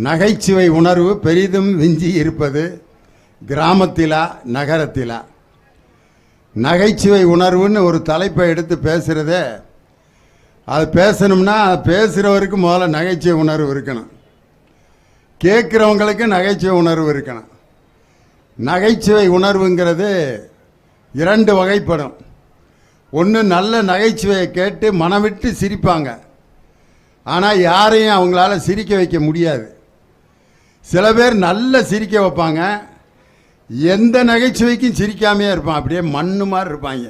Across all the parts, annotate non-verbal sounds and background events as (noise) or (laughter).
நகைச்சுவை உணர்வு பெரிதும் விஞ்சி இருப்பது கிராமத்திலா நகரத்திலா? நகைச்சுவை உணர்வுன்னு ஒரு தலைப்பை எடுத்து பேசுகிறதே அது பேசணும்னா பேசுகிறவருக்கு முதல்ல நகைச்சுவை உணர்வு இருக்கணும். கேட்குறவங்களுக்கு நகைச்சுவை உணர்வு இருக்கணும். நகைச்சுவை உணர்வுங்கிறது இரண்டு வகைப்படும். ஒன்று நல்ல நகைச்சுவையை கேட்டு மனவிட்டு சிரிப்பாங்க. ஆனால் யாரையும் அவங்களால சிரிக்க வைக்க முடியாது. சில பேர் நல்ல சிரிக்க வைப்பாங்க. எந்த நகைச்சுவைக்கும் சிரிக்காமையே இருப்பான். அப்படியே மண்ணு மாதிரி இருப்பாங்க.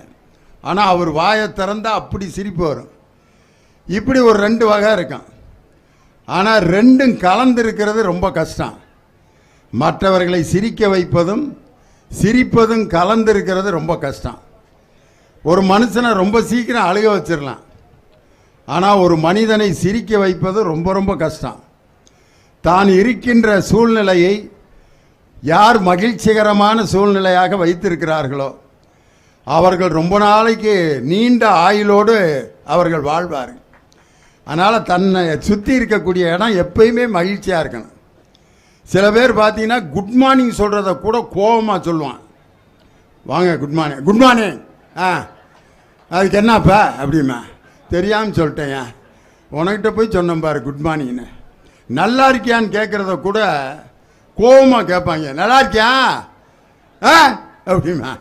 ஆனால் அவர் வாயை திறந்தால் அப்படி சிரிப்பு வரும். இப்படி ஒரு ரெண்டு வகை இருக்கும் ஆனால் ரெண்டும் கலந்து இருக்கிறது ரொம்ப கஷ்டம். மற்றவர்களை சிரிக்க வைப்பதும் சிரிப்பதும் கலந்திருக்கிறது ரொம்ப கஷ்டம். ஒரு மனுஷனை ரொம்ப சீக்கிரம் அழுக வச்சிடலாம். ஆனால் ஒரு மனிதனை சிரிக்க வைப்பது ரொம்ப ரொம்ப கஷ்டம். தான் இருக்கின்ற சூழ்நிலையை யார் மகிழ்ச்சிகரமான சூழ்நிலையாக வைத்திருக்கிறார்களோ அவர்கள் ரொம்ப நாளைக்கு நீண்ட ஆயுளோடு அவர்கள் வாழ்வார்கள். அதனால் தன்னை சுற்றி இருக்கக்கூடிய இடம் எப்பயுமே மகிழ்ச்சியாக இருக்கணும். சில பேர் பார்த்தீங்கன்னா குட் மார்னிங் சொல்கிறத கூட கோபமாக சொல்லுவான். வாங்க குட் மார்னிங் குட் மார்னிங் ஆ அதுக்கு என்னப்பா? அப்படிமா தெரியாமல் சொல்லிட்டேன். உனக்கிட்ட போய் சொன்னேன் பாரு குட் மார்னிங்னு நல்லா இருக்கியான்னு கேட்குறத கூட கோபமாக கேட்பாங்க. நல்லா இருக்கியா? ஆ? அப்படிமா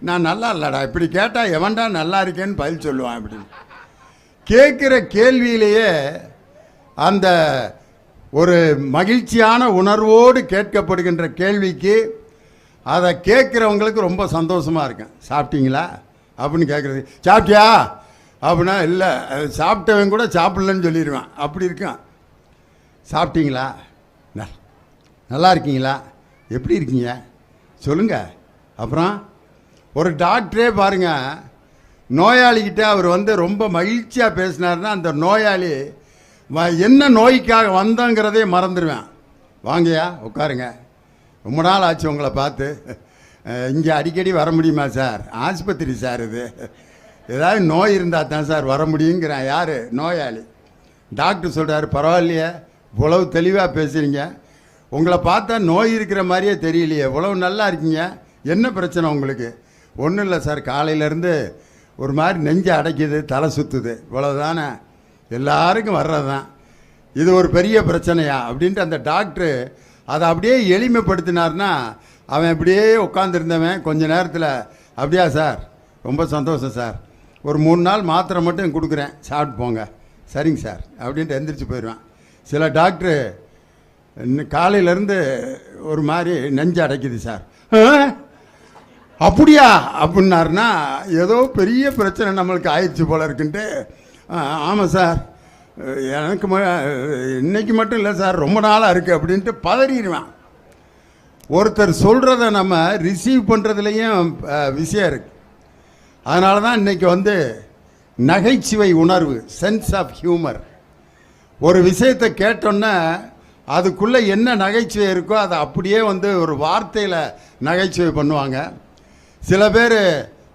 நான் நல்லா இல்லைடா. இப்படி கேட்டால் எவன்டா நல்லா இருக்கேன்னு பதில் சொல்லுவான் அப்படின்னு. கேட்குற கேள்வியிலேயே அந்த ஒரு மகிழ்ச்சியான உணர்வோடு கேட்கப்படுகின்ற கேள்விக்கு அதை கேட்குறவங்களுக்கு ரொம்ப சந்தோஷமாக இருக்கும் சாப்பிட்டீங்களா? அப்படின்னு கேட்குறது சாப்பிட்டியா? அப்படின்னா இல்லை அது சாப்பிட்டவன் கூட சாப்பிட்லன்னு சொல்லிடுவேன். அப்படி இருக்கான். சாப்பிட்டீங்களா? ந- நல்லா இருக்கீங்களா எப்படி இருக்கீங்க? சொல்லுங்கள் அப்புறம் ஒரு டாக்டரே பாருங்கள் நோயாளிகிட்ட அவர் வந்து ரொம்ப மகிழ்ச்சியாக பேசினாருன்னா அந்த நோயாளி வ- என்ன நோய்க்காக வந்தோங்கிறதே மறந்துடுவேன் வாங்கயா உட்காருங்க. ரொம்ப நாள் ஆச்சு உங்களை பார்த்து. இங்கே அடிக்கடி வர முடியுமா சார்? ஆஸ்பத்திரி சார் இது. ஏதாவது நோய் இருந்தால் தான் சார் வர முடியுங்கிறேன். யார்? நோயாளி. டாக்டர் சொல்கிறாரு பரவாயில்லையே. இவ்வளவு தெளிவாக பேசுகிறீங்க உங்களை பார்த்தா நோய் இருக்கிற மாதிரியே தெரியலையே. இவ்வளவு நல்லா இருக்கீங்க. என்ன பிரச்சனை உங்களுக்கு? ஒன்றும் இல்லை சார். காலையிலேருந்து ஒரு மாதிரி நெஞ்சு அடைக்குது தலை சுற்றுது இவ்வளவுதானே. எல்லாருக்கும் வர்றது தான் இது ஒரு பெரிய பிரச்சனையா? அப்படின்ட்டு அந்த டாக்டரு அதை அப்படியே எளிமைப்படுத்தினார்னா அவன் அப்படியே உட்காந்துருந்தவன் கொஞ்ச நேரத்தில் அப்படியா சார்? ரொம்ப சந்தோஷம் சார். ஒரு மூணு நாள் மாத்திரை மட்டும் கொடுக்குறேன். சாப்பிட்டு போங்க. சரிங்க சார். அப்படின்ட்டு எந்திரிச்சு போயிடுவேன். சில டாக்டரு இன்னும் காலையிலேருந்து ஒரு மாதிரி நெஞ்சு அடைக்குது சார். அப்படியா? அப்படின்னாருன்னா ஏதோ பெரிய பிரச்சனை நம்மளுக்கு ஆயிடுச்சு போல இருக்குன்ட்டு ஆமாம் சார். எனக்கு ம இன்னைக்கு மட்டும் இல்லை சார் ரொம்ப நாளாக இருக்குது அப்படின்ட்டு பதறிடுவேன். ஒருத்தர் சொல்கிறத நம்ம ரிசீவ் பண்ணுறதுலையும் விஷயம் இருக்குது அதனால தான் இன்றைக்கி வந்து நகைச்சுவை உணர்வு சென்ஸ் ஆஃப் ஹியூமர் ஒரு விஷயத்தை கேட்டோன்னே அதுக்குள்ளே என்ன நகைச்சுவை இருக்கோ அதை அப்படியே வந்து ஒரு வார்த்தையில் நகைச்சுவை பண்ணுவாங்க. சில பேர்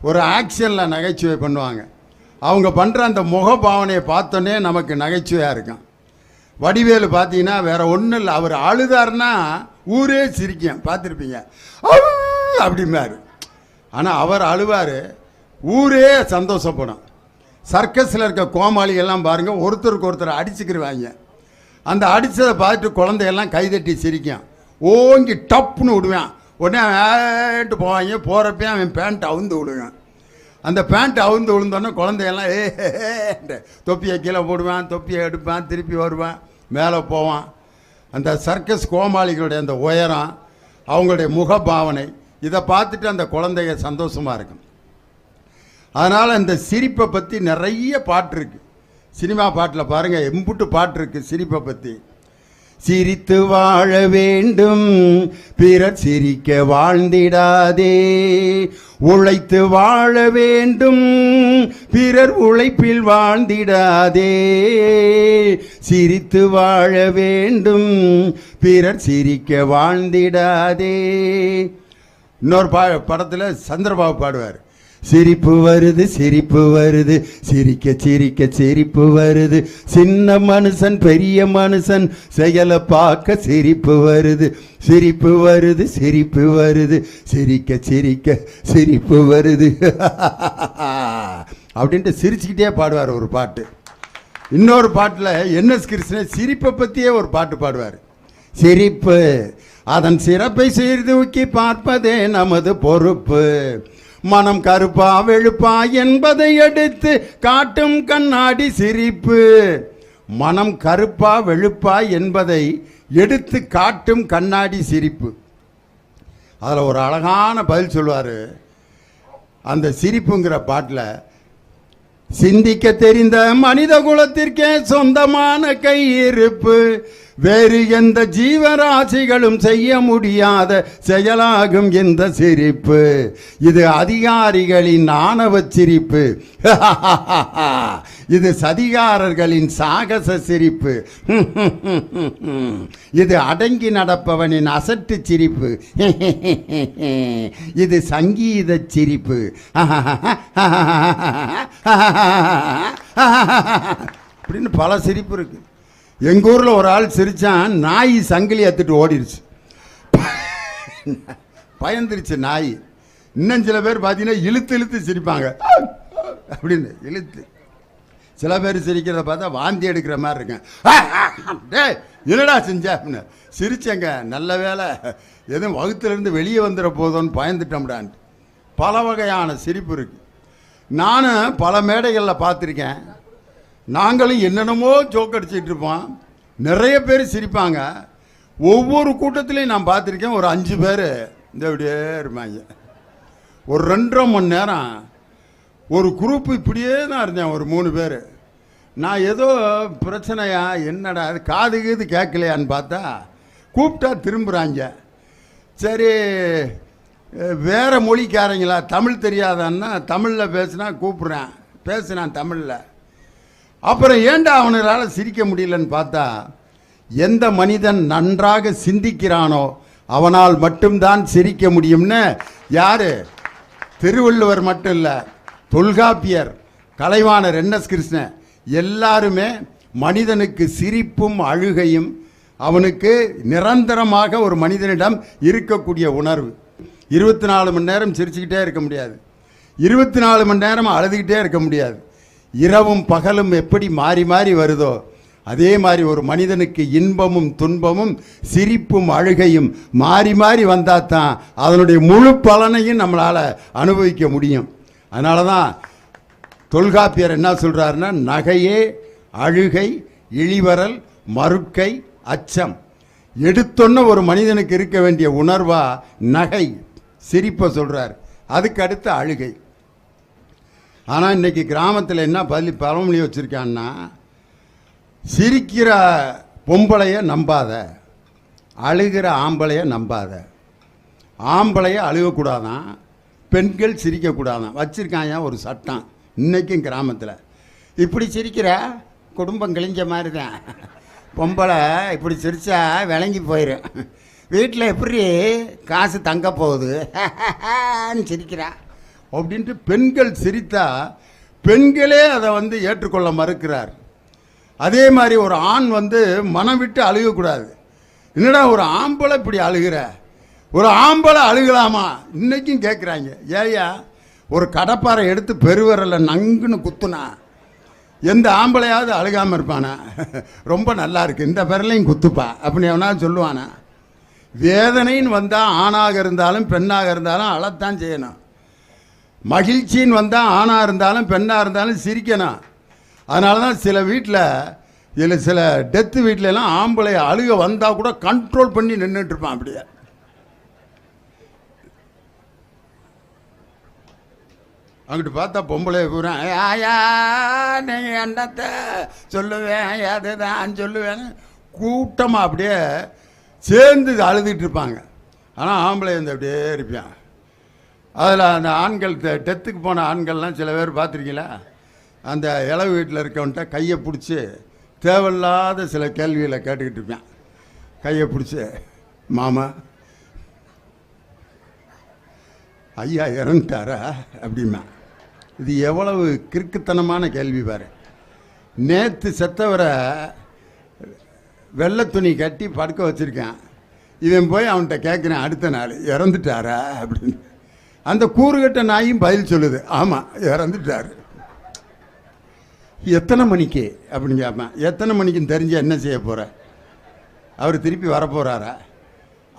ஒரு ஆக்ஷனில் நகைச்சுவை பண்ணுவாங்க. அவங்க பண்ணுற அந்த முகபாவனையை பார்த்தோன்னே நமக்கு நகைச்சுவையாக இருக்கும். வடிவேலு பார்த்தீங்கன்னா வேற ஒன்றும் இல்லை அவர் அழுதாருன்னா ஊரே சிரிக்கும். பார்த்துருப்பீங்க. அப்படிம்பாரு. ஆனால் அவர் அழுவார் ஊரே சந்தோஷப்படும். சர்க்கஸில் இருக்க கோமாளிகள்லாம் பாருங்கள் ஒருத்தருக்கு ஒருத்தர் அடிச்சுக்கிருவாங்க. அந்த அடித்ததை பார்த்துட்டு குழந்தையெல்லாம் கைதட்டி சிரிக்கும். ஓங்கி டப்புன்னு விடுவேன். உடனே ஏட்டு போவாங்க? போகிறப்பே அவன் பேண்ட் அவுந்து விடுவேன். அந்த பேண்ட் அவுந்து விழுந்தோடனே குழந்தையெல்லாம் ஏ தொப்பியை கீழே போடுவான் தொப்பியை எடுப்பேன் திருப்பி வருவேன் மேலே போவான். அந்த சர்க்கஸ் கோமாளிகளுடைய அந்த உயரம் அவங்களுடைய முகபாவனை இதை பார்த்துட்டு அந்த குழந்தைங்க சந்தோஷமாக இருக்கும். அதனால் இந்த சிரிப்பை பற்றி நிறைய பாட்டு இருக்கு. சினிமா பாட்டில் பாருங்கள் எம்புட்டு பாட்டு இருக்கு சிரிப்பை பற்றி சிரித்து வாழ வேண்டும் பிறர் சிரிக்க வாழ்ந்திடாதே. உழைத்து வாழ வேண்டும் பிறர் உழைப்பில் வாழ்ந்திடாதே. சிரித்து வாழ வேண்டும் பிறர் சிரிக்க வாழ்ந்திடாதே. இன்னொரு பா படத்தில் சந்திரபாபு பாடுவார். சிரிப்பு வருது சிரிப்பு வருது. சிரிக்க சிரிக்க சிரிப்பு வருது. சின்ன மனுஷன் பெரிய மனுஷன் செயலை பார்க்க சிரிப்பு வருது. சிரிப்பு வருது சிரிப்பு வருது. சிரிக்க சிரிக்க சிரிப்பு வருது. (laughs) அப்படின்ட்டு சிரிச்சுக்கிட்டே பாடுவார் ஒரு பாட்டு. இன்னொரு பாட்டில் என்எஸ் கிருஷ்ணன் சிரிப்பை பற்றியே ஒரு பாட்டு பாடுவார். சிரிப்பு. அதன் சிறப்பை சீர்தூக்கி பார்ப்பதே நமது பொறுப்பு. மனம் கருப்பா வெளுப்பா என்பதை எடுத்து காட்டும் கண்ணாடி சிரிப்பு. மனம் கருப்பா வெளுப்பா என்பதை எடுத்து காட்டும் கண்ணாடி சிரிப்பு. அதில் ஒரு அழகான பதில் சொல்லுவார். அந்த சிரிப்புங்கிற பாட்டில் சிந்திக்க தெரிந்த மனித குலத்திற்கே சொந்தமான கையிருப்பு. வேறு எந்த ஜீவராசிகளும் செய்ய முடியாத செயலாகும் இந்த சிரிப்பு. இது அதிகாரிகளின் ஆணவ சிரிப்பு. (laughs) இது சதிகாரர்களின் சாகச சிரிப்பு. (laughs) இது அடங்கி நடப்பவனின் அசட்டு சிரிப்பு. (laughs) இது சங்கீத சிரிப்பு. அப்படின்னு பல சிரிப்பு இருக்கு. எங்கள் ஊரில் ஒரு ஆள் சிரித்தான் நாய் சங்கிலி எடுத்துட்டு ஓடிடுச்சு பயந்துருச்சு நாய். இன்னும் சில பேர் பார்த்தீங்கன்னா இழுத்து இழுத்து சிரிப்பாங்க. அப்படின்னு இழுத்து. சில பேர் சிரிக்கிறத பார்த்தா வாந்தி எடுக்கிற மாதிரி இருக்கேன். டேய் என்னடா செஞ்ச? அப்படின்னு. சிரிச்சேங்க நல்ல வேலை எதுவும் வகுத்துலேருந்து வெளியே வந்துட போதோன்னு பயந்துட்டோம்டான்ட்டு. பல வகையான சிரிப்பு இருக்குது நானும் பல மேடைகளில் பார்த்துருக்கேன். நாங்களும் என்னென்னமோ ஜோக் அடிச்சிட்டு இருப்போம். நிறைய பேர் சிரிப்பாங்க. ஒவ்வொரு கூட்டத்திலையும் நான் பார்த்துருக்கேன் ஒரு அஞ்சு பேர். இந்த அப்படியே இருப்பாங்க. ஒரு ரெண்டரை மணி நேரம் ஒரு குரூப் இப்படியே தான் இருந்தேன் ஒரு மூணு பேர். நான் ஏதோ பிரச்சனையா என்னடா அது காது கீது கேட்கலையான்னு பார்த்தா கூப்பிட்டா திரும்புகிறாங்க சரி வேறு மொழிக்காரங்களா தமிழ் தெரியாதான்னா தமிழில் பேசுனா கூப்பிட்றேன். பேசுனான் தமிழில். அப்புறம் ஏன்டா அவனால் சிரிக்க முடியலன்னு பார்த்தா எந்த மனிதன் நன்றாக சிந்திக்கிறானோ அவனால் மட்டும்தான் சிரிக்க முடியும்னு யாரு? திருவள்ளுவர் மட்டும் இல்லை தொல்காப்பியர் கலைவாணர் என்எஸ் கிருஷ்ணன் எல்லாருமே மனிதனுக்கு சிரிப்பும் அழுகையும் அவனுக்கு நிரந்தரமாக ஒரு மனிதனிடம் இருக்கக்கூடிய உணர்வு. இருபத்தி நாலு மணி நேரம் சிரிச்சுக்கிட்டே இருக்க முடியாது. இருபத்தி நாலு மணி நேரம் அழுதுகிட்டே இருக்க முடியாது. இரவும் பகலும் எப்படி மாறி மாறி வருதோ அதே மாதிரி ஒரு மனிதனுக்கு இன்பமும் துன்பமும் சிரிப்பும் அழுகையும் மாறி மாறி வந்தால் தான் அதனுடைய முழு பலனையும் நம்மளால் அனுபவிக்க முடியும். அதனால தான் தொல்காப்பியர் என்ன சொல்கிறாருன்னா நகையே அழுகை இழிவரல் மறுக்கை அச்சம். எடுத்தொன்ன ஒரு மனிதனுக்கு இருக்க வேண்டிய உணர்வாக நகை சிரிப்பை சொல்கிறார் அதுக்கு அடுத்து அழுகை. ஆனால் இன்னைக்கு கிராமத்தில் என்ன பள்ளி பழமொழி வச்சுருக்கான்னா சிரிக்கிற பொம்பளைய நம்பாத அழுகிற ஆம்பளைய நம்பாத. ஆம்பளைய அழுகக்கூடாதான் பெண்கள் சிரிக்கக்கூடாதான். வச்சுருக்காங்க ஒரு சட்டம். இன்னைக்கும் கிராமத்தில். இப்படி சிரிக்கிற குடும்பம் கிழிஞ்ச மாதிரி தான் பொம்பளை இப்படி சிரித்தா விளங்கி போயிடும் வீட்டில் எப்படி காசு தங்க போகுது? (laughs) சிரிக்கிறா. அப்படின்ட்டு பெண்கள் சிரித்தா பெண்களே அதை வந்து ஏற்றுக்கொள்ள மறுக்கிறார். அதே மாதிரி ஒரு ஆண் வந்து மனம் விட்டு அழுகக்கூடாது. என்னடா ஒரு ஆம்பளை இப்படி அழுகிற? ஒரு ஆம்பளை அழுகலாமா? இன்னைக்கும் கேட்குறாங்க ஏயா ஒரு கடப்பாரை எடுத்து பெருவரில் நங்குன்னு குத்துனா எந்த ஆம்பளையாவது அழுகாமல் இருப்பானா? ரொம்ப நல்லா இருக்கு. இந்த விரலையும் குத்துப்பா அப்படின்னு எவனா சொல்லுவானா? வேதனைன்னு வந்தால் ஆணாக இருந்தாலும் பெண்ணாக இருந்தாலும் அழத்தான் செய்யணும். மகிழ்ச்சின்னு வந்தால் ஆணாக இருந்தாலும் பெண்ணாக இருந்தாலும் சிரிக்கணும். அதனால தான் சில வீட்டில் இதில் சில டெத்து வீட்டிலலாம் ஆம்பளை அழுக வந்தால் கூட கண்ட்ரோல் பண்ணி நின்றுட்டுருப்பான் அப்படியே. அங்கிட்டு பார்த்தா பொம்பளை பூரா ஆயா நீங்கள் என்னத்தை சொல்லுவேன்? அதுதான் சொல்லுவேன் கூட்டமாக அப்படியே சேர்ந்து அழுதுட்டு இருப்பாங்க. ஆனால் ஆம்பளை வந்து அப்படியே இருப்பான். அதில் அந்த ஆண்கள் டெ- டெத்துக்கு போன ஆண்கள்லாம் சில பேர் பார்த்துருக்கீங்களா? அந்த இளவு வீட்டில் இருக்கவன்ட்ட கையை பிடிச்சி தேவையில்லாத சில கேள்விகளை கேட்டுக்கிட்டு இருப்பேன் கையை பிடிச்சி மாமா ஐயா இறந்துட்டாரா? அப்படிமா இது எவ்வளவு கிறுக்குத்தனமான கேள்வி பாரு. நேற்று செத்தவரை வெள்ளை துணி கட்டி படுக்க வச்சுருக்கேன். இவன் போய் அவன்கிட்ட கேட்குறேன் அடுத்த நாள் இறந்துட்டாரா? அப்படின்னு. அந்த கூறுகட்ட நாயும் பதில் சொல்லுது. ஆமாம் இறந்துட்டார். எத்தனை மணிக்கு அப்படின்னு கேட்பேன் எத்தனை மணிக்குன்னு தெரிஞ்சு என்ன செய்ய போகிற அவர் திருப்பி வரப்போகிறாரா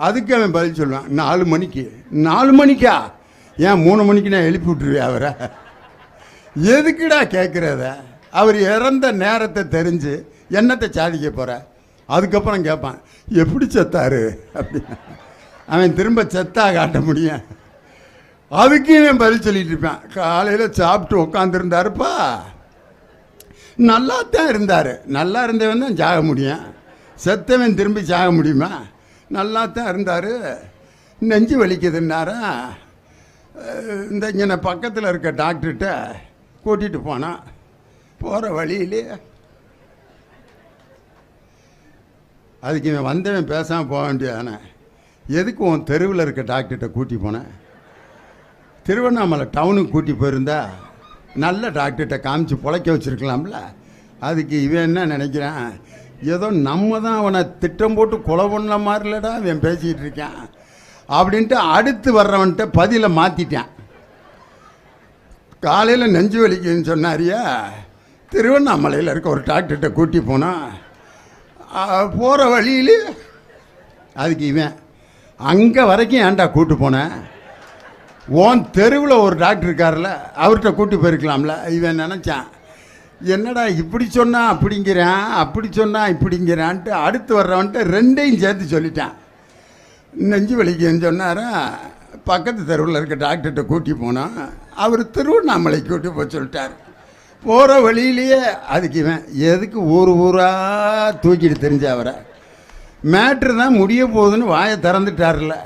அதுக்கு அவன் பதில் சொல்லுவான் நாலு மணிக்கு. நாலு மணிக்கா? ஏன் மூணு மணிக்கு நான் எழுப்பி விட்டுருவேன் அவரை? எதுக்குடா கேட்குறத அவர் இறந்த நேரத்தை தெரிஞ்சு என்னத்தை சாதிக்க போகிற அதுக்கப்புறம் கேட்பான் எப்படி செத்தாரு? அப்படின்னு. அவன் திரும்ப செத்தா காட்ட முடியும் அதுக்கு நான் பதில் சொல்லிட்டு இருப்பேன். காலையில் சாப்பிட்டு உட்காந்துருந்தாருப்பா நல்லா தான் இருந்தார். நல்லா இருந்தவன் தான் சாக முடியும். செத்தவன் திரும்பி சாக முடியுமா? நல்லா தான் இருந்தார். நெஞ்சு வலிக்குதுன்னாரா? இந்த இங்கே பக்கத்தில் இருக்க டாக்டர்கிட்ட கூட்டிகிட்டு போனான். போகிற வழியிலே அதுக்கு இவன் வந்தவன் பேசாமல் போக வேண்டியதானே. எதுக்கு உன் தெருவில் இருக்க டாக்டர்கிட்ட கூட்டி போனேன் திருவண்ணாமலை டவுனுக்கு கூட்டி போயிருந்தா நல்ல டாக்டர்கிட்ட காமிச்சு பொழைக்க வச்சுருக்கலாம்ல. அதுக்கு இவன் என்ன நினைக்கிறான்? ஏதோ நம்ம தான் அவனை திட்டம் போட்டு கொலை பண்ண மாதிரிலடா இவன் பேசிக்கிட்டு இருக்கான். அப்படின்ட்டு அடுத்து வர்றவன்கிட்ட பதில மாற்றிட்டான் காலையில் நெஞ்சு வலிக்குதுன்னு சொன்னாரியா? திருவண்ணாமலையில் இருக்க ஒரு டாக்டர்கிட்ட கூட்டி போனான் போகிற வழியிலே அதுக்கு இவன் அங்கே வரைக்கும் ஏன்டா கூட்டி போனேன் உன் தெருவில் ஒரு டாக்டர் இருக்கார்ல அவர்கிட்ட கூட்டி போயிருக்கலாம்ல. இவன் நினச்சான் என்னடா இப்படி சொன்னான் அப்படிங்கிறான் அப்படி சொன்னான் இப்படிங்கிறான்ட்டு அடுத்து வர்றவன்ட்டு ரெண்டையும் சேர்த்து சொல்லிட்டான். நெஞ்சு வலிக்குன்னு சொன்னாரா. பக்கத்து தெருவில் இருக்க டாக்டர்கிட்ட கூட்டி போனோம் அவர் திருவண்ணாமலை கூட்டி போய் சொல்லிட்டார். போகிற வழியிலேயே அதுக்கு இவன் எதுக்கு ஊர் ஊராக தூக்கிட்டு தெரிஞ்ச அவரை. மேட்ரு தான் முடிய போகுதுன்னு வாயை திறந்துட்டார்ல.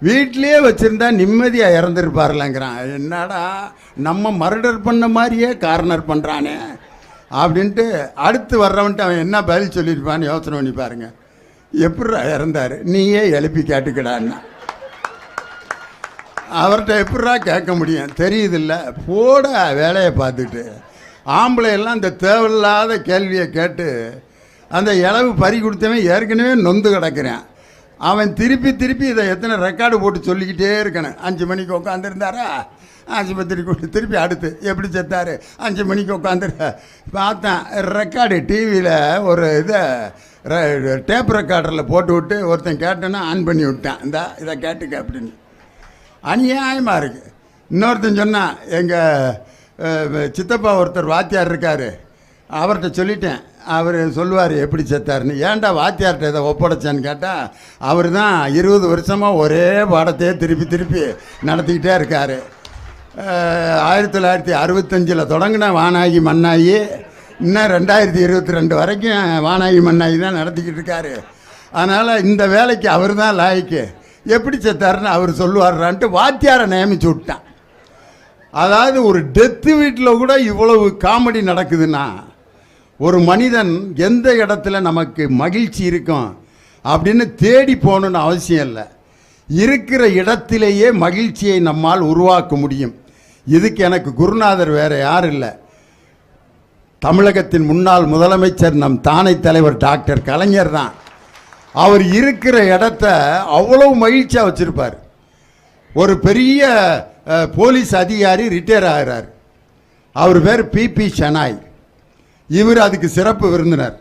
வீட்டிலேயே வச்சுருந்தா நிம்மதியாக இறந்துருப்பார்லங்கிறான். என்னடா நம்ம மர்டர் பண்ண மாதிரியே கார்னர் பண்ணுறானே அப்படின்ட்டு அடுத்து வர்றவன்ட்டு அவன் என்ன பதில் சொல்லியிருப்பான்னு யோசனை பண்ணி பாருங்க. எப்படிடா இறந்தார்? நீயே எழுப்பி கேட்டுக்கடான்னா. அவர்கிட்ட எப்படிடா கேட்க முடியும்? தெரியுதில்ல. போட வேலையை பார்த்துட்டு. ஆம்பளை எல்லாம் இந்த தேவையில்லாத கேள்வியை கேட்டு அந்த இளவு பறி கொடுத்தவன் ஏற்கனவே நொந்து கிடக்கிறேன். அவன் திருப்பி திருப்பி இதை எத்தனை ரெக்கார்டு போட்டு சொல்லிக்கிட்டே இருக்கணும். அஞ்சு மணிக்கு உட்காந்துருந்தாரா ஆஸ்பத்திரி கொண்டு திருப்பி அடுத்து எப்படி செத்தாரு? அஞ்சு மணிக்கு உட்காந்துரு பார்த்தேன். ரெக்கார்டு டிவியில் ஒரு இதை டேப் ரெக்கார்டரில் போட்டு விட்டு ஒருத்தன் கேட்டேன்னா ஆன் பண்ணி விட்டேன். இந்தா இதை கேட்டுக்க அப்படின்னு. அநியாயமாக இருக்குது இன்னொருத்தன் சொன்னான் எங்கள் சித்தப்பா ஒருத்தர் வாத்தியார் இருக்கார். அவர்கிட்ட சொல்லிட்டேன். அவர் சொல்லுவார் எப்படி செத்தாருன்னு? ஏன்டா வாத்தியார்கிட்ட இதை ஒப்படைச்சான்னு கேட்டால் அவர் தான் இருபது வருஷமாக ஒரே பாடத்தையே திருப்பி திருப்பி நடத்திக்கிட்டே இருக்கார். ஆயிரத்தி தொள்ளாயிரத்தி அறுபத்தஞ்சில் தொடங்கின வானாகி மண்ணாகி இன்னும் ரெண்டாயிரத்தி இருபத்தி ரெண்டு வரைக்கும் வானாகி மண்ணாகி தான் நடத்திக்கிட்டு இருக்காரு. அதனால் இந்த வேலைக்கு அவர் தான் லாய்க்கு. எப்படி செத்தாருன்னு அவர் சொல்லுவார்றான்ட்டு வாத்தியாரை நியமிச்சு விட்டான். அதாவது ஒரு டெத்து வீட்டில் கூட இவ்வளவு காமெடி நடக்குதுன்னா ஒரு மனிதன் எந்த இடத்துல நமக்கு மகிழ்ச்சி இருக்கும் அப்படின்னு தேடி போகணுன்னு அவசியம் இல்லை. இருக்கிற இடத்திலேயே மகிழ்ச்சியை நம்மால் உருவாக்க முடியும். இதுக்கு எனக்கு குருநாதர் வேற யாரும் இல்லை. தமிழகத்தின் முன்னாள் முதலமைச்சர் நம் தானை தலைவர் டாக்டர் கலைஞர் தான். அவர் இருக்கிற இடத்த அவ்வளோ மகிழ்ச்சியாக வச்சுருப்பார். ஒரு பெரிய போலீஸ் அதிகாரி ரிட்டையர் ஆகிறார். அவர் பேர் பிபி ஷனாய். இவர் அதுக்கு சிறப்பு விருந்தினர்.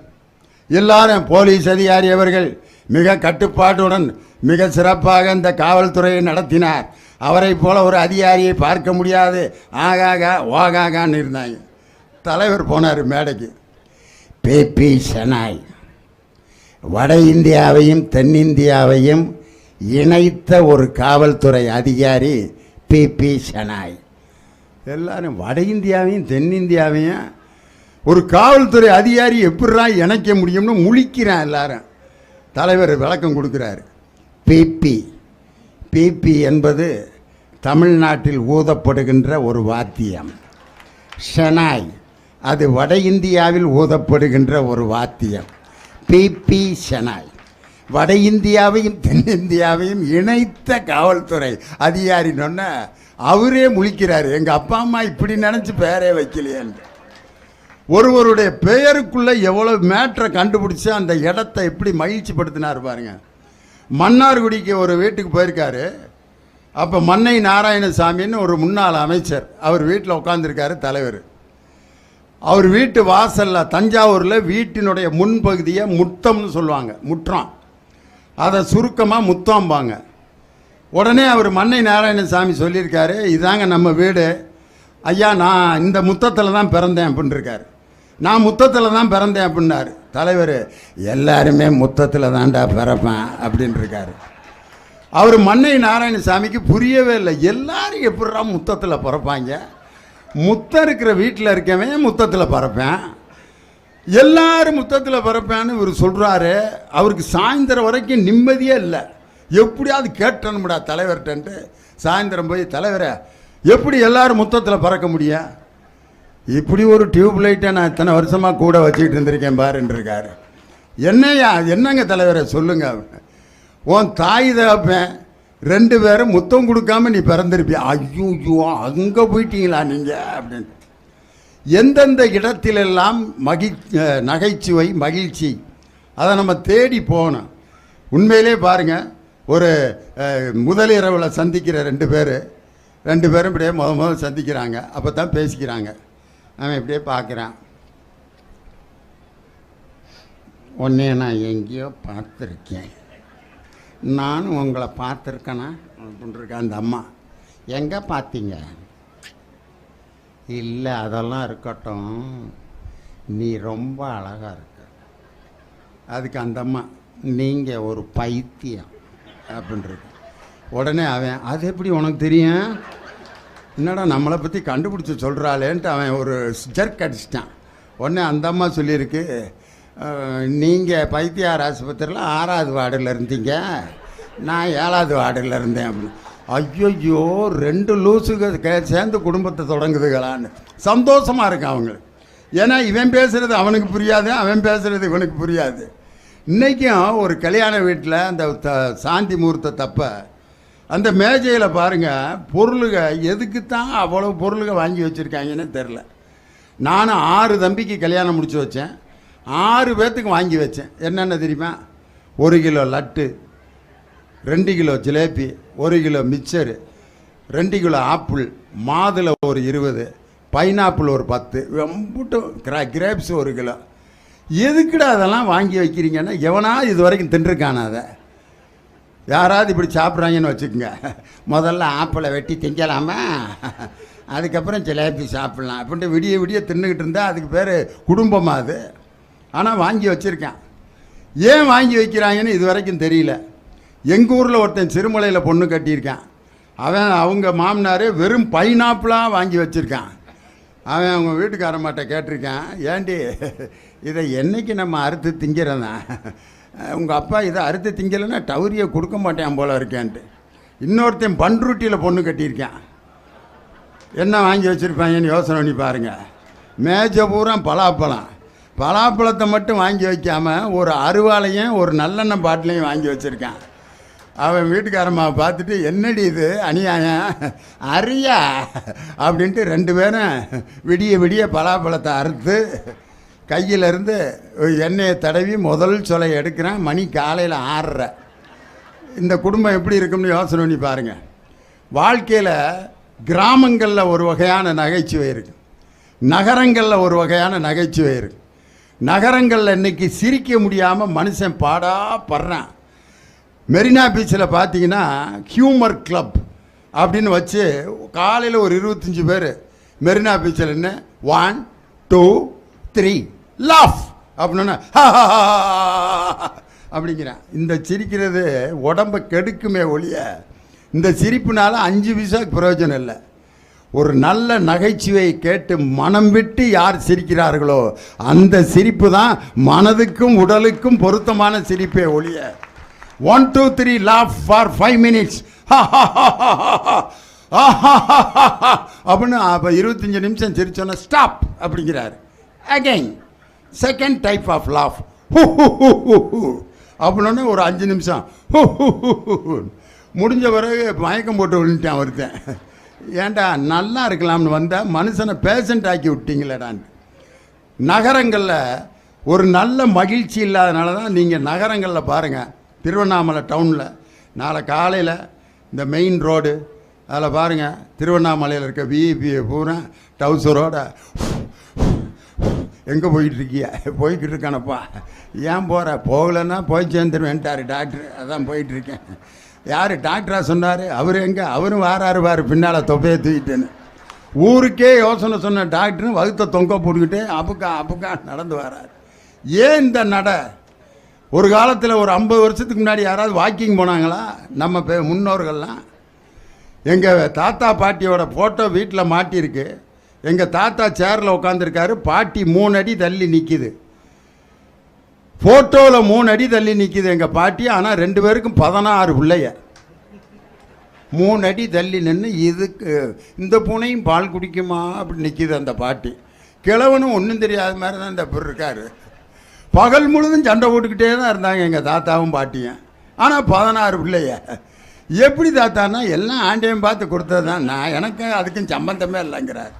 எல்லாரும் போலீஸ் அதிகாரி அவர்கள் மிக கட்டுப்பாட்டுடன் மிக சிறப்பாக இந்த காவல்துறையை நடத்தினார். அவரை போல ஒரு அதிகாரியை பார்க்க முடியாது. ஆகாகா ஓகாகான்னு இருந்தாங்க. தலைவர் போனார் மேடைக்கு. பிபி ஷனாய் வட இந்தியாவையும் தென்னிந்தியாவையும் இணைத்த ஒரு காவல்துறை அதிகாரி பிபி ஷனாய் எல்லாரும் வட இந்தியாவையும் தென்னிந்தியாவையும் ஒரு காவல்துறை அதிகாரி எப்படிரா இணைக்க முடியும்னு முழிக்கிறான் எல்லாரும். தலைவர் விளக்கம் கொடுக்குறாரு. பிபி பிபி என்பது தமிழ்நாட்டில் ஊதப்படுகின்ற ஒரு வாத்தியம். ஷெனாய் அது வட இந்தியாவில் ஊதப்படுகின்ற ஒரு வாத்தியம். பிபி ஷெனாய் வட இந்தியாவையும் தென்னிந்தியாவையும் இணைத்த காவல்துறை அதிகாரின்னு அவரே முழிக்கிறார். எங்கள் அப்பா அம்மா இப்படி நினச்சி பேரே வைக்கலையேன்னு ஒருவருடைய பெயருக்குள்ளே எவ்வளோ மேட்ரை கண்டுபிடிச்சு அந்த இடத்த எப்படி மகிழ்ச்சிப்படுத்தினார் பாருங்க. மன்னார்குடிக்கு ஒரு வீட்டுக்கு போயிருக்காரு. அப்போ மன்னை நாராயணசாமின்னு ஒரு முன்னாள் அமைச்சர். அவர் வீட்டில் உட்காந்துருக்காரு தலைவர். அவர் வீட்டு வாசலில் தஞ்சாவூரில் வீட்டினுடைய முன்பகுதியை முத்தம்னு சொல்லுவாங்க. முற்றம் அதை சுருக்கமாக முத்தம்பாங்க. உடனே அவர் மன்னை நாராயணசாமி சொல்லியிருக்காரு இதாங்க நம்ம வீடு. ஐயா நான் இந்த முத்தத்தில் தான் பிறந்தேன் அப்படின்ட்டுருக்காரு நான் முத்தத்தில் தான் பிறந்தேன் அப்படின்னாரு. தலைவர் எல்லாருமே முத்தத்தில் தான்டா பிறப்பேன் அப்படின்னு இருக்காரு அவர் மன்னை நாராயணசாமிக்கு புரியவே இல்லை. எல்லாரும் எப்படிடா முத்தத்தில் பிறப்பாங்க? முத்தம் இருக்கிற வீட்டில் இருக்கவன் முத்தத்தில் பிறப்பேன்? எல்லாரும் முத்தத்தில் பிறப்பேன்னு இவர் சொல்கிறாரு அவருக்கு சாயந்தரம் வரைக்கும் நிம்மதியே இல்லை. எப்படியாவது கேட்டணும்டா தலைவர்கிட்டன்ட்டு சாயந்தரம் போய் தலைவரை எப்படி எல்லாரும் முத்தத்தில் பறக்க முடியும்? இப்படி ஒரு டியூப் லைட்டை நான் இத்தனை வருஷமாக கூட வச்சுக்கிட்டு இருந்திருக்கேன் பாருன்னு இருக்காரு. என்னய்யா என்னங்க தலைவரை சொல்லுங்க. உன் தாய் தகப்பேன் ரெண்டு பேரும் முத்தம் கொடுக்காம நீ பிறந்திருப்பிய? ஐயோ ஐயோ அங்கே போயிட்டீங்களா நீங்கள் அப்படின்னு. எந்தெந்த இடத்திலெல்லாம் மகி நகைச்சுவை மகிழ்ச்சி அதை நம்ம தேடி போகணும். உண்மையிலே பாருங்கள் ஒரு முதலிரவில் சந்திக்கிற ரெண்டு பேர் ரெண்டு பேரும் இப்படியே முத முதல் சந்திக்கிறாங்க. அப்போ தான் பேசிக்கிறாங்க. அவன் இப்படியே பார்க்குறான். உன்னே நான் எங்கேயோ பார்த்துருக்கேன். நானும் உங்களை பார்த்துருக்கேனா? அப்படின்ட்டுருக்கேன் அந்த அம்மா. எங்கே பார்த்தீங்க? இல்லை அதெல்லாம் இருக்கட்டும். நீ ரொம்ப அழகாக இருக்க. அதுக்கு அந்த அம்மா நீங்கள் ஒரு பைத்தியம். அப்படின்றது உடனே அவன் அது எப்படி உனக்கு தெரியும்? என்னடா நம்மளை பற்றி கண்டுபிடிச்சி சொல்கிறாளேன்ட்டு அவன் ஒரு ஜர்க் அடிச்சிட்டான். உடனே அந்த அம்மா சொல்லியிருக்கு நீங்கள் பைத்தியார் ஆஸ்பத்திரியில் ஆறாவது வார்டில் இருந்தீங்க. நான் ஏழாவது வார்டில் இருந்தேன். அப்படின்னு. ஐயோ ரெண்டு லூசுக்கு கே- சேர்ந்து குடும்பத்தை தொடங்குதுகளான்னு. சந்தோஷமாக இருக்கு அவங்க. ஏன்னா இவன் பேசுகிறது அவனுக்கு புரியாது அவன் பேசுகிறது இவனுக்கு புரியாது. இன்றைக்கும் ஒரு கல்யாண வீட்டில் அந்த த சாந்தி முகூர்த்த தப்பை அந்த மேஜையில் பாருங்கள் பொருளுக எதுக்கு தான் அவ்வளோ பொருளுக வாங்கி வச்சுருக்காங்கன்னு தெரில நானும் ஆறு தம்பிக்கு கல்யாணம் முடிச்சு வச்சேன். ஆறு பேர்த்துக்கு வாங்கி வச்சேன். என்னென்ன தெரியுமா? ஒரு கிலோ லட்டு ரெண்டு கிலோ ஜிலேபி ஒரு கிலோ மிக்சரு ரெண்டு கிலோ ஆப்பிள் மாதுளை ஒரு இருபது பைனாப்பிள் ஒரு பத்து ரொம்பட்டும் கிரா கிரேப்ஸ் ஒரு கிலோ. எதுக்குடா அதெல்லாம் வாங்கி வைக்கிறீங்கன்னா எவனா இது வரைக்கும் தின்றுருக்கானா அதை? யாராவது இப்படி சாப்பிட்றாங்கன்னு வச்சுக்கோங்க. முதல்ல ஆப்பிளை வெட்டி திங்கலாமா? அதுக்கப்புறம் ஜிலேபி சாப்பிட்லாம். அப்படின்ட்டு விடிய விடிய தின்னுக்கிட்டு இருந்தால் அதுக்கு பேர் குடும்பமாக அது. ஆனால் வாங்கி வச்சுருக்கேன். ஏன் வாங்கி வைக்கிறாங்கன்னு இது வரைக்கும் தெரியல. எங்கள் ஊரில் ஒருத்தன் சிறுமலையில் பொண்ணு கட்டியிருக்கான். அவன் அவங்க மாமனார் வெறும் பைனாப்பிளாக வாங்கி வச்சுருக்கான். அவன் அவங்க வீட்டுக்காரமாட்ட கேட்டிருக்கான் ஏண்டி இதை என்றைக்கு நம்ம அறுத்து திங்கிறதான் உங்கள் அப்பா இதை அறுத்து திங்கலைன்னா டவுரியை கொடுக்க மாட்டேன் போல இருக்கேன்ட்டு. இன்னொருத்தன் பன்ருட்டியில் பொண்ணு கட்டியிருக்கான். என்ன வாங்கி வச்சுருப்பாங்கன்னு யோசனை பண்ணி பாருங்கள் மேஜ பூரா பலாப்பழம். பலாப்பழத்தை மட்டும் வாங்கி வைக்காமல் ஒரு அருவாளையும் ஒரு நல்லெண்ணெய் பாட்டிலையும் வாங்கி வச்சுருக்கேன். அவன் வீட்டுக்காரம்மாவை பார்த்துட்டு என்னடி இது? அநியாயம். அரியா? அப்படின்ட்டு ரெண்டு பேரும் விடிய விடிய பலாப்பழத்தை அறுத்து கையிலேருந்து எண்ணெயை தடவி முதல் சொலை எடுக்கிறான். மணி காலையில் ஆறுற இந்த குடும்பம் எப்படி இருக்கும்னு யோசனை பண்ணி பாருங்கள் வாழ்க்கையில் கிராமங்களில் ஒரு வகையான நகைச்சுவை இருக்கு. நகரங்களில் ஒரு வகையான நகைச்சுவை இருக்கு. நகரங்களில் இன்னைக்கு சிரிக்க முடியாமல் மனுஷன் பாடா படுறான். மெரினா பீச்சில் பார்த்தீங்கன்னா ஹியூமர் கிளப் அப்படின்னு வச்சு காலையில் ஒரு இருபத்தஞ்சி பேர் மெரினா பீச்சில் என்ன ஒன் டூ த்ரீ லாஃப் அப்படின்னா அப்படிங்கிறேன் இந்த சிரிக்கிறது உடம்பை கெடுக்குமே ஒழிய இந்த சிரிப்புனால அஞ்சு விசா பிரயோஜனம் இல்லை ஒரு நல்ல நகைச்சுவையை கேட்டு மனம் விட்டு யார் சிரிக்கிறார்களோ அந்த சிரிப்பு தான் மனதுக்கும் உடலுக்கும் பொருத்தமான சிரிப்பே ஒழிய one two three laugh for five minutes அப்படின்னு அப்போ இருபத்தஞ்சி நிமிஷம் சிரிச்சோன்னா ஸ்டாப் அப்படிங்கிறார் again second type of laugh அப்படின்னே ஒரு அஞ்சு நிமிஷம். ஹூ, முடிஞ்ச பிறகு மயக்கம் போட்டு விழுந்துட்டேன் ஒருத்தன் ஏன்டா நல்லா இருக்கலாம்னு வந்தால் மனுஷனை பேஷண்ட் ஆக்கி விட்டீங்களேடான்னு நகரங்களில் ஒரு நல்ல மகிழ்ச்சி இல்லாதனால தான் நீங்கள் நகரங்களில் பாருங்கள் திருவண்ணாமலை டவுனில் நாளை காலையில் இந்த மெயின் ரோடு அதில் பாருங்கள் திருவண்ணாமலையில் இருக்க விஇபி பூரா டவுசரோட எங்கே போயிட்டு இருக்கிய போய்கிட்டு இருக்கானப்பா ஏன் போகிற போகலன்னா போய் சேர்ந்துருவேன்ட்டார் டாக்டர். அதான் போயிட்டுருக்கேன். யார்? டாக்டராக சொன்னார். அவர் எங்கே? அவரும் வாராரு வார். பின்னால் தொப்பையை தூக்கிட்டேன்னு. ஊருக்கே யோசனை சொன்ன டாக்டரும் வகுத்த தொங்க போட்டுக்கிட்டு அப்புக்கா அப்புக்கா நடந்து வராரு. ஏன் இந்த நட? ஒரு காலத்தில் ஒரு ஐம்பது வருஷத்துக்கு முன்னாடி யாராவது வாக்கிங் போனாங்களா? நம்ம முன்னோர்கள்லாம். எங்கள் தாத்தா பாட்டியோட ஃபோட்டோ வீட்டில் மாட்டியிருக்கு. எங்கள் தாத்தா சேரில் உட்காந்துருக்காரு பாட்டி மூணு அடி தள்ளி நிற்கிது ஃபோட்டோவில் மூணு அடி தள்ளி நிற்கிது எங்கள் பாட்டி. ஆனால் ரெண்டு பேருக்கும் பதினாறு பிள்ளைய. மூணு அடி தள்ளி நின்று இதுக்கு இந்த பூனையும் பால் குடிக்குமா? அப்படி நிற்கிது அந்த பாட்டி. கிழவனும் ஒன்றும் தெரியாத மாதிரி தான் இந்த பேர் இருக்காரு. பகல் முழுதும் சண்டை போட்டுக்கிட்டே தான் இருந்தாங்க எங்கள் தாத்தாவும் பாட்டியும். ஆனால் பதினாறு பிள்ளைய. எப்படி தாத்தான்னா எல்லாம் ஆண்டையும் பார்த்து கொடுத்தது தான் நான் எனக்கு அதுக்கும் சம்பந்தமே இல்லைங்கிறார்.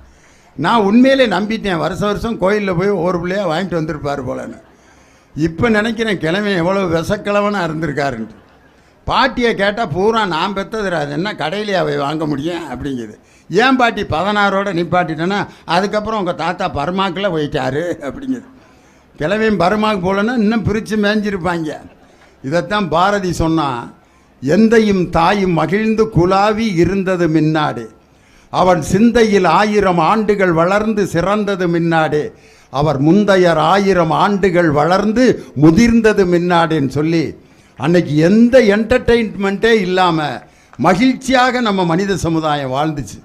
நான் உண்மையிலே நம்பிட்டேன். வருஷம் வருஷம் கோயிலில் போய் ஒவ்வொரு பிள்ளையாக வாங்கிட்டு வந்திருப்பார் போலன்னு. இப்போ நினைக்கிறேன் கிழமை எவ்வளோ விசக்கிழவனாக இருந்திருக்காருன்ட்டு. பாட்டியை கேட்டால் பூரா நான் பெற்றது அது. என்ன கடையிலேயே அவை வாங்க முடியும் அப்படிங்குது. ஏன் பாட்டி பதினாறோட நிப்பாட்டிட்டேன்னா அதுக்கப்புறம் உங்கள் தாத்தா பர்மாக்கில் போயிட்டாரு அப்படிங்குது. கிழமையும் பர்மாக்கு போகலன்னா இன்னும் பிரித்து மேய்ஞ்சிருப்பாங்க இதைத்தான் பாரதி சொன்னான் எந்தையும் தாயும் மகிழ்ந்து குலாவி இருந்தது மின்னாடு. அவன் சிந்தையில் ஆயிரம் ஆண்டுகள் வளர்ந்து சிறந்தது மின்னாடு. அவர் முந்தையர் ஆயிரம் ஆண்டுகள் வளர்ந்து முதிர்ந்தது மின்னாடுன்னு சொல்லி அன்னைக்கு எந்த என்டர்டெயின்மெண்ட்டே இல்லாமல் மகிழ்ச்சியாக நம்ம மனித சமுதாயம் வாழ்ந்துச்சு.